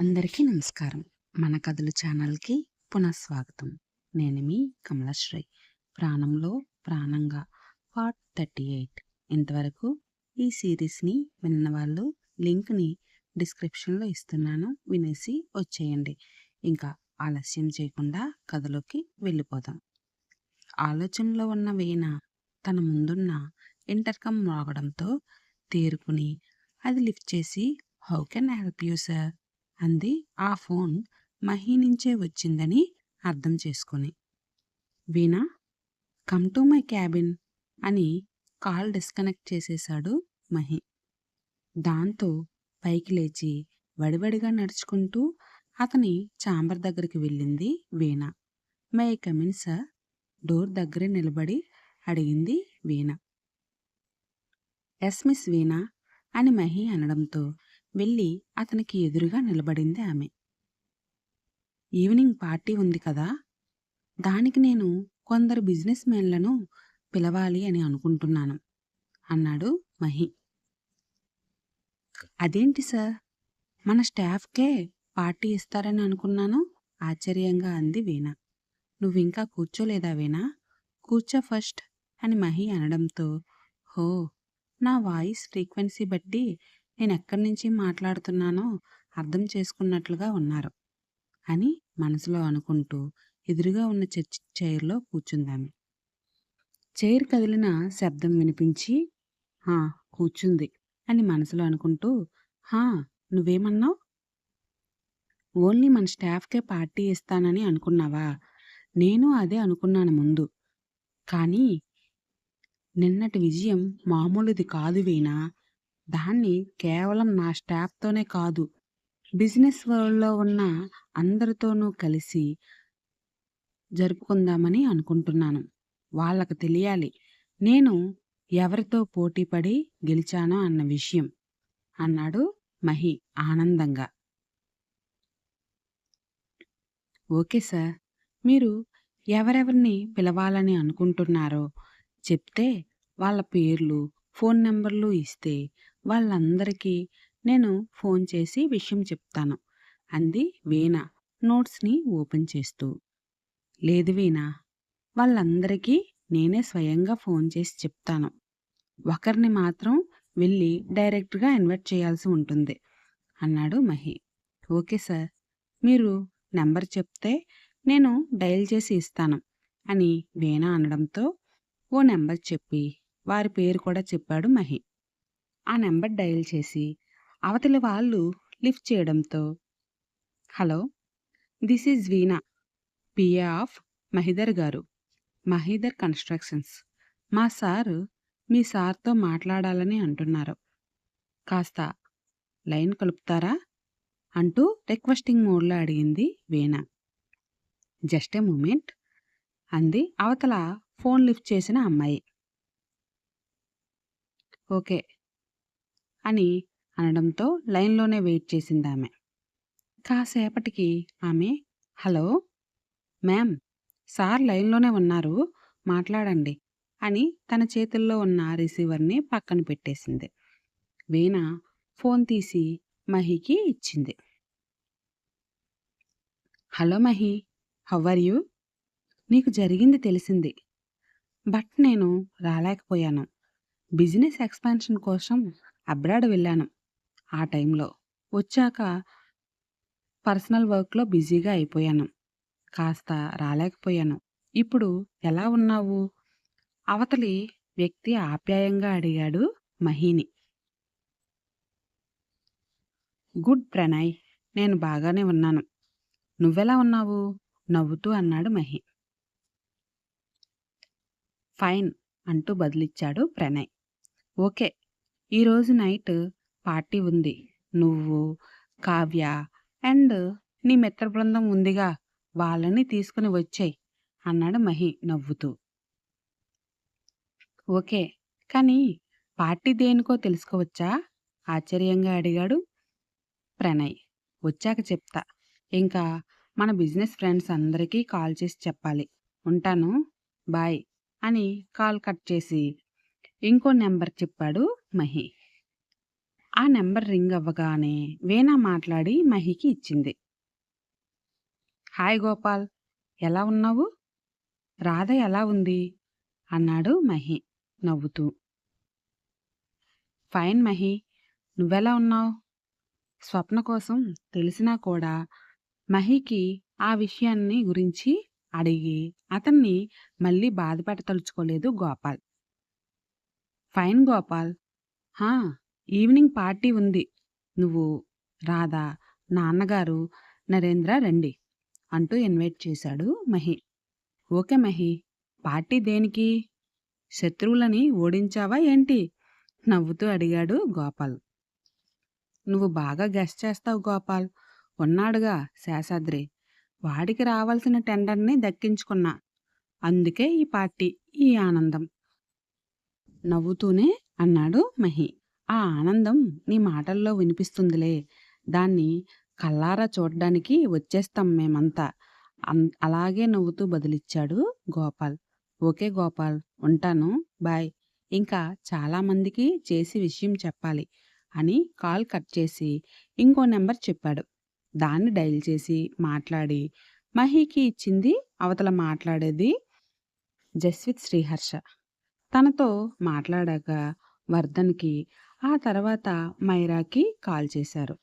అందరికీ నమస్కారం. మన కథలు ఛానల్కి పునఃస్వాగతం. నేను మీ కమలశ్రీ. ప్రాణంలో ప్రాణంగా పార్ట్ థర్టీ ఎయిట్. ఇంతవరకు ఈ సిరీస్ని విన్న వాళ్ళు లింక్ని డిస్క్రిప్షన్లో ఇస్తున్నాను. వినేసి వచ్చేయండి. ఇంకా ఆలస్యం చేయకుండా కథలోకి వెళ్ళిపోదాం. ఆలోచనలో ఉన్న వీణ తన ముందున్న ఇంటర్కమ్ మోగడంతో తేరుకుని అది లిఫ్ట్ చేసి how can help you sir? అంది. ఆ ఫోన్ మహి నుంచే వచ్చిందని అర్థం చేసుకుని. Veena come to my cabin అని కాల్ డిస్కనెక్ట్ చేసేశాడు మహి. దాంతో పైకి లేచి వడివడిగా నడుచుకుంటూ అతని చాంబర్ దగ్గరికి వెళ్ళింది Veena. May come in sir door దగ్గరే నిలబడి అడిగింది వీణ. ఎస్ మిస్ వీణ అని మహి అనడంతో వెళ్ళి అతనికి ఎదురుగా నిలబడింది ఆమె. ఈవినింగ్ పార్టీ ఉంది కదా దానికి నేను కొందరు బిజినెస్ మెన్లను పిలవాలి అని అనుకుంటున్నాను అన్నాడు మహి. అదేంటి సార్? మన స్టాఫ్కే పార్టీ ఇస్తారని అనుకున్నాను ఆశ్చర్యంగా అంది వీణ. నువ్వింకా కూర్చోలేదా వీణా? కూర్చో ఫస్ట్ అని మహి అనడంతో హో నా వాయిస్ ఫ్రీక్వెన్సీ బట్టి నేను ఎక్కడి నుంచి మాట్లాడుతున్నానో అర్థం చేసుకున్నట్లుగా ఉన్నారు. అని మనసులో అనుకుంటూ ఎదురుగా ఉన్న చర్చి చైర్లో కూర్చుందామె. చైర్ కదిలిన శబ్దం వినిపించి హా కూర్చుంది అని మనసులో అనుకుంటూ హా నువ్వేమన్నావు? ఓన్లీ మన స్టాఫ్కే పార్టీ ఇస్తానని అనుకున్నావా? నేను అదే అనుకున్నాను ముందు. కానీ నిన్నటి విజయం మామూలుది కాదు వీణా. దాన్ని కేవలం నా స్టాఫ్తోనే కాదు బిజినెస్ వరల్డ్లో ఉన్న అందరితోనూ కలిసి జరుపుకుందామని అనుకుంటున్నాను. వాళ్ళకు తెలియాలి నేను ఎవరితో పోటీపడి గెలిచానో అన్న విషయం అన్నాడు మహి ఆనందంగా. ఓకే సార్ మీరు ఎవరెవరిని పిలవాలని అనుకుంటున్నారో చెప్తే వాళ్ళ పేర్లు ఫోన్ నెంబర్లు ఇస్తే వాళ్ళందరికీ నేను ఫోన్ చేసి విషయం చెప్తాను. అంది వీణ నోట్స్ని ఓపెన్ చేస్తూ. లేదు వీణ వాళ్ళందరికీ నేనే స్వయంగా ఫోన్ చేసి చెప్తాను. ఒకరిని మాత్రం వెళ్ళి డైరెక్ట్గా ఇన్వైట్ చేయాల్సి ఉంటుంది అన్నాడు మహి. ఓకే సార్ మీరు నెంబర్ చెప్తే నేను డయల్ చేసి ఇస్తాను అని వీణ అనడంతో ఓ నెంబర్ చెప్పి వారి పేరు కూడా చెప్పాడు మహి. ఆ నెంబర్ డయల్ చేసి అవతలి వాళ్ళు లిఫ్ట్ చేయడంతో hello this is Veena PA of Mahidar garu Mahidar constructions. మా సారు మీ సార్తో మాట్లాడాలని అంటున్నారు. కాస్త లైన్ కలుపుతారా? అంటూ రిక్వెస్టింగ్ మోడ్లో అడిగింది వీణ. జస్ట్ ఏ మూమెంట్ అంది అవతల ఫోన్ లిఫ్ట్ చేసిన అమ్మాయి. ఓకే అని అనడంతో లైన్లోనే వెయిట్ చేసింది ఆమె కాసేపటికి ఆమె హలో? మ్యామ్ సార్ లైన్లోనే ఉన్నారు మాట్లాడండి అని తన చేతుల్లో ఉన్న రిసీవర్ని పక్కన పెట్టేసింది. వీణ ఫోన్ తీసి మహికి ఇచ్చింది. Hello Mahi how are you? నీకు జరిగింది తెలిసింది. బట్ నేను రాలేకపోయాను. బిజినెస్ ఎక్స్పాన్షన్ కోసం అబ్రాడ్ వెళ్ళాను. ఆ టైంలో వచ్చాక పర్సనల్ వర్క్లో బిజీగా అయిపోయాను. కాస్త రాలేకపోయాను. ఇప్పుడు ఎలా ఉన్నావు? అవతలి వ్యక్తి ఆప్యాయంగా అడిగాడు మహిని. గుడ్ ప్రణయ్ నేను బాగానే ఉన్నాను. నువ్వెలా ఉన్నావు? నవ్వుతూ అన్నాడు మహి. ఫైన్ అంటూ బదిలిచ్చాడు ప్రణయ్. ఓకే ఈరోజు నైట్ పార్టీ ఉంది. నువ్వు కావ్య అండ్ నీ మిత్ర బృందం ఉందిగా వాళ్ళని తీసుకుని వచ్చాయి అన్నాడు మహి నవ్వుతూ. ఓకే కానీ పార్టీ దేనికో తెలుసుకోవచ్చా? ఆశ్చర్యంగా అడిగాడు ప్రణయ్. వచ్చాక చెప్తా. ఇంకా మన బిజినెస్ ఫ్రెండ్స్ అందరికీ కాల్ చేసి చెప్పాలి. ఉంటాను బాయ్ అని కాల్ కట్ చేసి ఇంకో నెంబర్ చెప్పాడు మహి ఆ నెంబర్ రింగ్ అవ్వగానే వీణా మాట్లాడి మహికి ఇచ్చింది. హాయ్ గోపాల్! ఎలా ఉన్నావు? రాధ ఎలా ఉంది? అన్నాడు మహి నవ్వుతూ. ఫైన్ మహి. నువ్వెలా ఉన్నావు? స్వప్న కోసం తెలిసినా కూడా మహికి ఆ విషయాన్ని గురించి అడిగి అతన్ని మళ్ళీ బాధపెట్టదలుచుకోలేదు గోపాల్. ఫైన్ గోపాల్. హా! ఈవినింగ్ పార్టీ ఉంది. నువ్వు, రాధా నాన్నగారు, నరేంద్ర రండి అంటూ ఇన్వైట్ చేశాడు మహి. ఓకే మహి. పార్టీ దేనికి? శత్రువులని ఓడించావా ఏంటి? నవ్వుతూ అడిగాడు గోపాల్. నువ్వు బాగా గెస్ చేస్తావు గోపాల్. ఉన్నాడుగా శేషాద్రి. వాడికి రావాల్సిన టెండర్‌ని దక్కించుకున్నా. అందుకే ఈ పార్టీ, ఈ ఆనందం. నవ్వుతూనే అన్నాడు మహి. ఆ ఆనందం నీ మాటల్లో వినిపిస్తుందిలే. దాన్ని కళ్ళారా చూడ్డానికి వచ్చేస్తాం మేమంతా. అలాగే నవ్వుతూ బదిలిచ్చాడు గోపాల్. ఓకే గోపాల్. ఉంటాను. బాయ్. ఇంకా చాలామందికి చేసి విషయం చెప్పాలి అని కాల్ కట్ చేసి ఇంకో నెంబర్ చెప్పాడు. దాన్ని డయల్ చేసి మాట్లాడి మహికి ఇచ్చింది అవతల మాట్లాడేది జస్విత్ శ్రీహర్ష. తనతో మాట్లాడాక వర్ధన్‌కి, ఆ తర్వాత మైరాకి కాల్ చేశారు.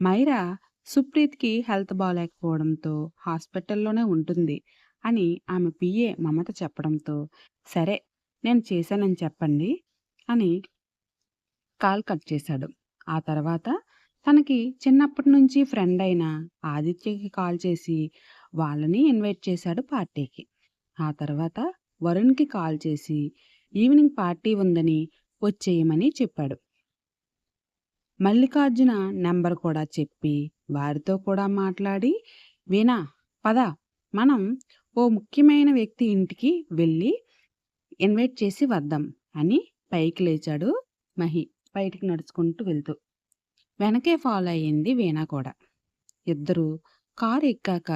మైరా సుప్రీత్‌కి హెల్త్ బాగాలేకపోవడంతో హాస్పిటల్‌లోనే ఉంటుంది అని ఆమె పిఏ మమత చెప్పడంతో, సరే నేను చేశానని చెప్పండి అని కాల్ కట్ చేశాడు. ఆ తర్వాత తనకి చిన్నప్పటి నుంచి ఫ్రెండ్ అయిన ఆదిత్యకి కాల్ చేసి వాళ్ళని ఇన్వైట్ చేశాడు పార్టీకి. ఆ తర్వాత వరుణ్‌కి కాల్ చేసి ఈవినింగ్ పార్టీ ఉందని వచ్చేయమని చెప్పాడు. మల్లికార్జున నెంబర్ కూడా చెప్పి వారితో కూడా మాట్లాడి వీణా పద మనం ఓ ముఖ్యమైన వ్యక్తి ఇంటికి వెళ్ళి ఇన్వైట్ చేసి వద్దాం అని పైకి లేచాడు మహి బయటికి నడుచుకుంటూ వెళ్తూ. వెనకే ఫాలో అయ్యింది వీణా కూడా. ఇద్దరూ కారు ఎక్కాక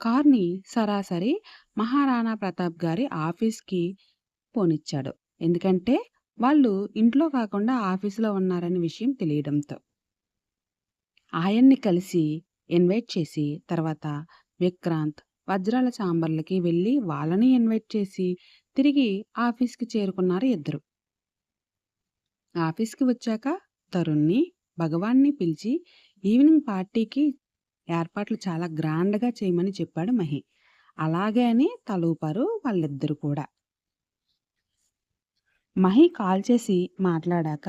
కార్‌ని సరాసరి మహారాణా ప్రతాప్ గారి ఆఫీస్‌కి పోనిచ్చాడు. ఎందుకంటే వాళ్ళు ఇంట్లో కాకుండా ఆఫీసులో ఉన్నారనే విషయం తెలియడంతో. ఆయన్ని కలిసి ఇన్వైట్ చేసి తర్వాత విక్రాంత్, వజ్రాల చాంబర్‌లకి వెళ్ళి వాళ్ళని ఇన్వైట్ చేసి తిరిగి ఆఫీస్‌కి చేరుకున్నారు ఇద్దరు. ఆఫీస్‌కి వచ్చాక తరుణ్‌ని, భగవాన్‌ని పిలిచి ఈవినింగ్ పార్టీకి ఏర్పాట్లు చాలా గ్రాండ్‌గా చేయమని చెప్పాడు మహి. అలాగే అని తలూపారు వాళ్ళిద్దరూ కూడా. మహి కాల్ చేసి మాట్లాడాక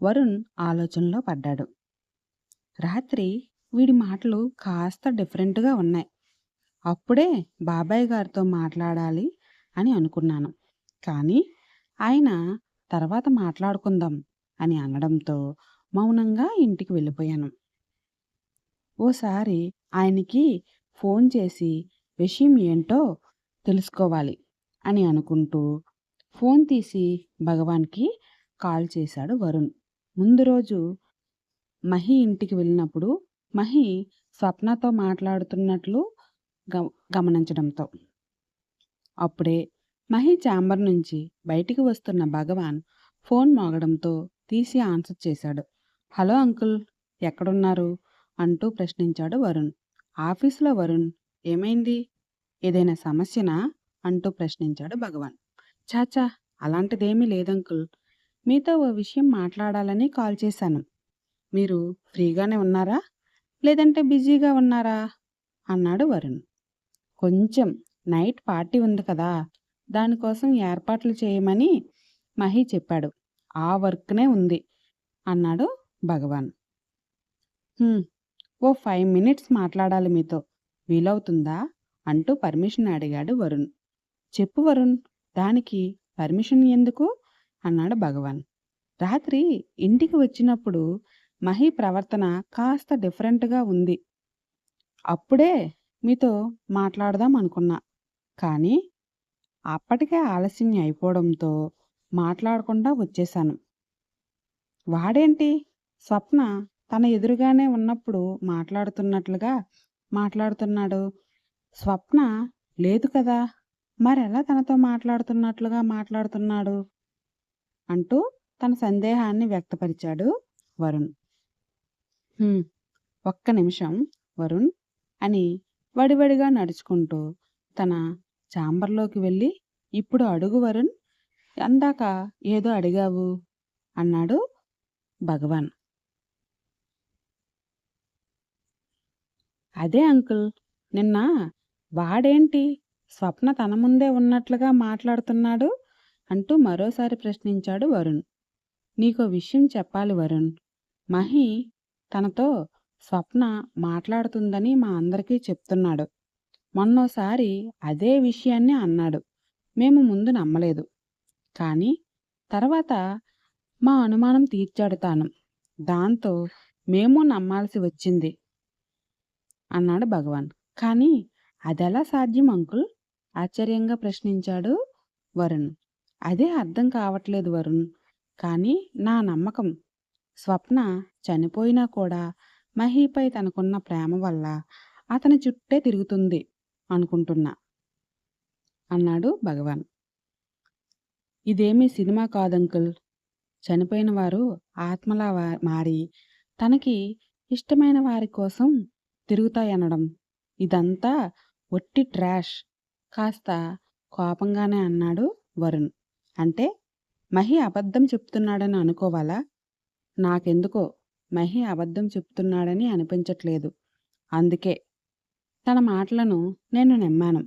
వరుణ్ ఆలోచనలో పడ్డాడు. రాత్రి వీడి మాటలు కాస్త డిఫరెంట్‌గా ఉన్నాయి. అప్పుడే బాబాయ్ గారితో మాట్లాడాలి అని అనుకున్నాను. కానీ ఆయన తర్వాత మాట్లాడుకుందాం అని అనడంతో మౌనంగా ఇంటికి వెళ్ళిపోయాను. ఓసారి ఆయనకి ఫోన్ చేసి విషయం ఏంటో తెలుసుకోవాలి అని అనుకుంటూ ఫోన్ తీసి భగవాన్‌కి కాల్ చేశాడు వరుణ్. ముందు రోజు మహి ఇంటికి వెళ్ళినప్పుడు మహి స్వప్నతో మాట్లాడుతున్నట్లు గమ గమనించడంతో. అప్పుడే మహి ఛాంబర్ నుంచి బయటికి వస్తున్న భగవాన్ ఫోన్ మోగడంతో తీసి ఆన్సర్ చేశాడు. హలో అంకుల్ ఎక్కడున్నారు? అంటూ ప్రశ్నించాడు వరుణ్. ఆఫీసులో వరుణ్. ఏమైంది? ఏదైనా సమస్యనా? అంటూ ప్రశ్నించాడు భగవాన్. చాచా అలాంటిదేమీ లేదంకుల్. మీతో ఓ విషయం మాట్లాడాలని కాల్ చేశాను. మీరు ఫ్రీగానే ఉన్నారా? లేదంటే బిజీగా ఉన్నారా? అన్నాడు వరుణ్. కొంచెం నైట్ పార్టీ ఉంది కదా! దానికోసం ఏర్పాట్లు చేయమని మహి చెప్పాడు. ఆ వర్క్‌నే ఉంది అన్నాడు భగవాన్. ఓ ఫైవ్ మినిట్స్ మాట్లాడాలి మీతో. వీలవుతుందా? అంటూ పర్మిషన్ అడిగాడు వరుణ్. చెప్పు వరుణ్. దానికి పర్మిషన్ ఎందుకు? అన్నాడు భగవాన్. రాత్రి ఇంటికి వచ్చినప్పుడు మహి ప్రవర్తన కాస్త డిఫరెంట్‌గా ఉంది. అప్పుడే మీతో మాట్లాడదాం అనుకున్నా. కానీ అప్పటికే ఆలస్యం అయిపోవడంతో మాట్లాడకుండా వచ్చేశాను. వాడేంటి స్వప్న తన ఎదురుగానే ఉన్నప్పుడు మాట్లాడుతున్నట్లుగా మాట్లాడుతున్నాడు. స్వప్న లేదు కదా! మరెలా తనతో మాట్లాడుతున్నట్లుగా మాట్లాడుతున్నాడు? అంటూ తన సందేహాన్ని వ్యక్తపరిచాడు వరుణ్. ఒక్క నిమిషం వరుణ్ అని వడివడిగా నడుచుకుంటూ తన చాంబర్‌లోకి వెళ్ళి ఇప్పుడు అడుగు వరుణ్. అందాక ఏదో అడిగావు అన్నాడు భగవాన్. అదే అంకుల్. నిన్న వాడేంటి స్వప్న తన ముందే ఉన్నట్లుగా మాట్లాడుతున్నాడు అంటూ మరోసారి ప్రశ్నించాడు వరుణ్. నీకో విషయం చెప్పాలి వరుణ్. మహి తనతో స్వప్న మాట్లాడుతుందని మా అందరికీ చెప్తున్నాడు. మొన్నోసారి అదే విషయాన్ని అన్నాడు. మేము ముందు నమ్మలేదు. కానీ తర్వాత మా అనుమానం తీర్చాడు తాను. దాంతో మేము నమ్మాల్సి వచ్చింది అన్నాడు భగవాన్. కానీ అదెలా సాధ్యం అంకుల్? ఆశ్చర్యంగా ప్రశ్నించాడు వరుణ్. అదే అర్థం కావట్లేదు వరుణ్. కానీ నా నమ్మకం స్వప్న చనిపోయినా కూడా మహీపై తనకున్న ప్రేమ వల్ల అతని చుట్టే తిరుగుతుంది అనుకుంటున్నా అన్నాడు భగవాన్. ఇదేమీ సినిమా కాదంకుల్. చనిపోయిన వారు ఆత్మలా మారి తనకి ఇష్టమైన వారి కోసం తిరుగుతాయనడం ఇదంతా ఒట్టి ట్రాష్ కాస్త కోపంగానే అన్నాడు వరుణ్. అంటే మహి అబద్ధం చెప్తున్నాడని అనుకోవాలా? నాకెందుకో మహి అబద్ధం చెప్తున్నాడని అనిపించట్లేదు. అందుకే తన మాటలను నేను నమ్మాను.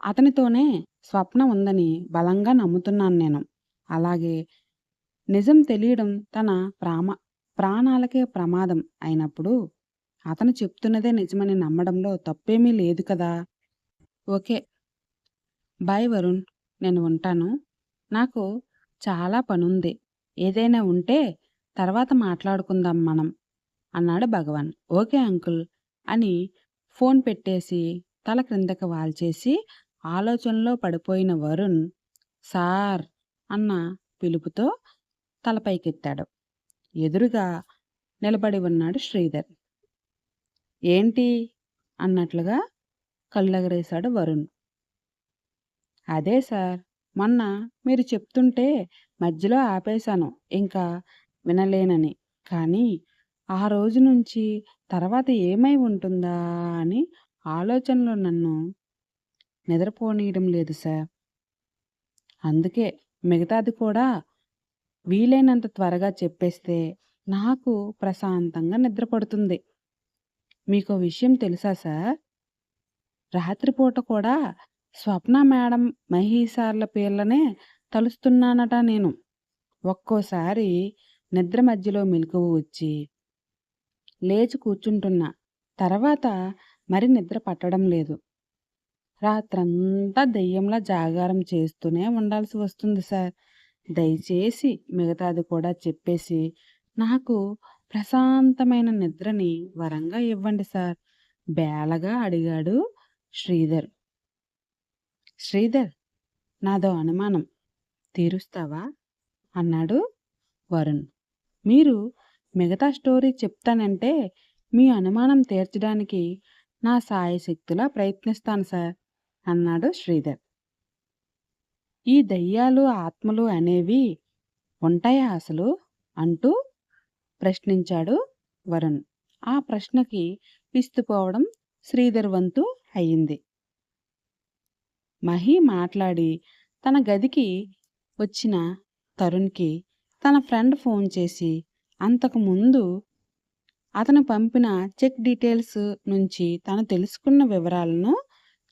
అతనితోనే స్వప్న ఉందని బలంగా నమ్ముతున్నాను నేను. అలాగే నిజం తెలియడం తన ప్రామ ప్రాణాలకే ప్రమాదం అయినప్పుడు అతను చెప్తున్నదే నిజమని నమ్మడంలో తప్పేమీ లేదు కదా! ఓకే. బాయ్ వరుణ్. నేను ఉంటాను. నాకు చాలా పనుంది. ఏదైనా ఉంటే తర్వాత మాట్లాడుకుందాం మనం అన్నాడు భగవాన్. ఓకే అంకుల్ అని ఫోన్ పెట్టేసి తల క్రిందకి వాల్చేసి ఆలోచనలో పడిపోయిన వరుణ్ సార్ అన్న పిలుపుతో తలపైకెత్తాడు ఎదురుగా నిలబడి ఉన్నాడు శ్రీధర్. ఏంటి అన్నట్లుగా కళ్ళెగరేశాడు వరుణ్. అదే సార్. మొన్న మీరు చెప్తుంటే మధ్యలో ఆపేశాను ఇంకా వినలేనని. కానీ ఆ రోజు నుంచి తర్వాత ఏమై ఉంటుందా అని ఆలోచనలో నన్ను నిద్రపోనీయడం లేదు సార్. అందుకే మిగతాది కూడా వీలైనంత త్వరగా చెప్పేస్తే నాకు ప్రశాంతంగా నిద్రపడుతుంది మీకో విషయం తెలుసా సార్? రాత్రిపూట కూడా స్వప్న మేడం, మహీసార్ల పేర్లనే తలుస్తున్నానట నేను. ఒక్కోసారి నిద్ర మధ్యలో మెలకువ వచ్చి లేచి కూర్చుంటున్నా. తర్వాత మరి నిద్ర పట్టడం లేదు. రాత్రంతా దెయ్యంలా జాగారం చేస్తూనే ఉండాల్సి వస్తుంది సార్. దయచేసి మిగతాది కూడా చెప్పేసి నాకు ప్రశాంతమైన నిద్రని వరంగా ఇవ్వండి సార్. బేలగా అడిగాడు శ్రీధర్. శ్రీధర్ నాదో అనుమానం. తీరుస్తావా? అన్నాడు వరుణ్. మీరు మిగతా స్టోరీ చెప్తానంటే మీ అనుమానం తీర్చడానికి నా శాయశక్తులా ప్రయత్నిస్తాను సార్ అన్నాడు శ్రీధర్. ఈ దెయ్యాలు, ఆత్మలు అనేవి ఉంటాయా అసలు? అంటూ ప్రశ్నించాడు వరుణ్. ఆ ప్రశ్నకి పిస్తుపోవడం శ్రీధర్ వంతు అయింది. మహి మాట్లాడి తన గదికి వచ్చిన తరుణ్‌కి తన ఫ్రెండ్ ఫోన్ చేసి అంతకు ముందు అతను పంపిన చెక్ డీటెయిల్స్ నుంచి తను తెలుసుకున్న వివరాలను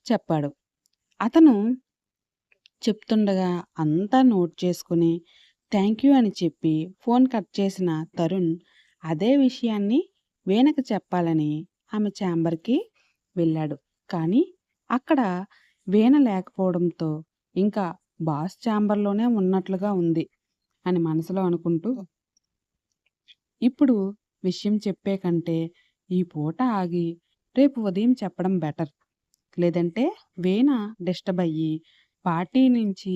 చెప్పాడు. అతను చెప్తుండగా అంతా నోట్ చేసుకుని థ్యాంక్ యూ అని చెప్పి ఫోన్ కట్ చేసిన తరుణ్ అదే విషయాన్ని వేణకు చెప్పాలని ఆమె ఛాంబర్‌కి వెళ్ళాడు. కానీ అక్కడ వీణ లేకపోవడంతో ఇంకా బాస్ ఛాంబర్‌లోనే ఉన్నట్లుగా ఉంది అని మనసులో అనుకుంటూ ఇప్పుడు విషయం చెప్పే కంటే ఈ పూట ఆగి రేపు ఉదయం చెప్పడం బెటర్. లేదంటే వీణ డిస్టర్బ్ అయ్యి పార్టీ నుంచి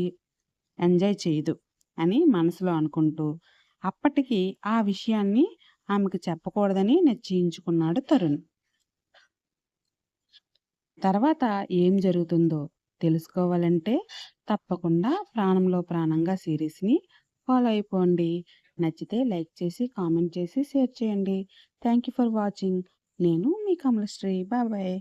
ఎంజాయ్ చేయదు అని మనసులో అనుకుంటూ అప్పటికి ఆ విషయాన్ని ఆమెకు చెప్పకూడదని నిశ్చయించుకున్నాడు తరుణ్. తర్వాత ఏం జరుగుతుందో తెలుసుకోవాలంటే తప్పకుండా ప్రాణంలో ప్రాణంగా సీరీస్‌ని ఫాలో అయిపోండి. నచ్చితే లైక్ చేసి, కామెంట్ చేసి, షేర్ చేయండి. Thank you for watching. నేను మీ కమలశ్రీ. Bye bye.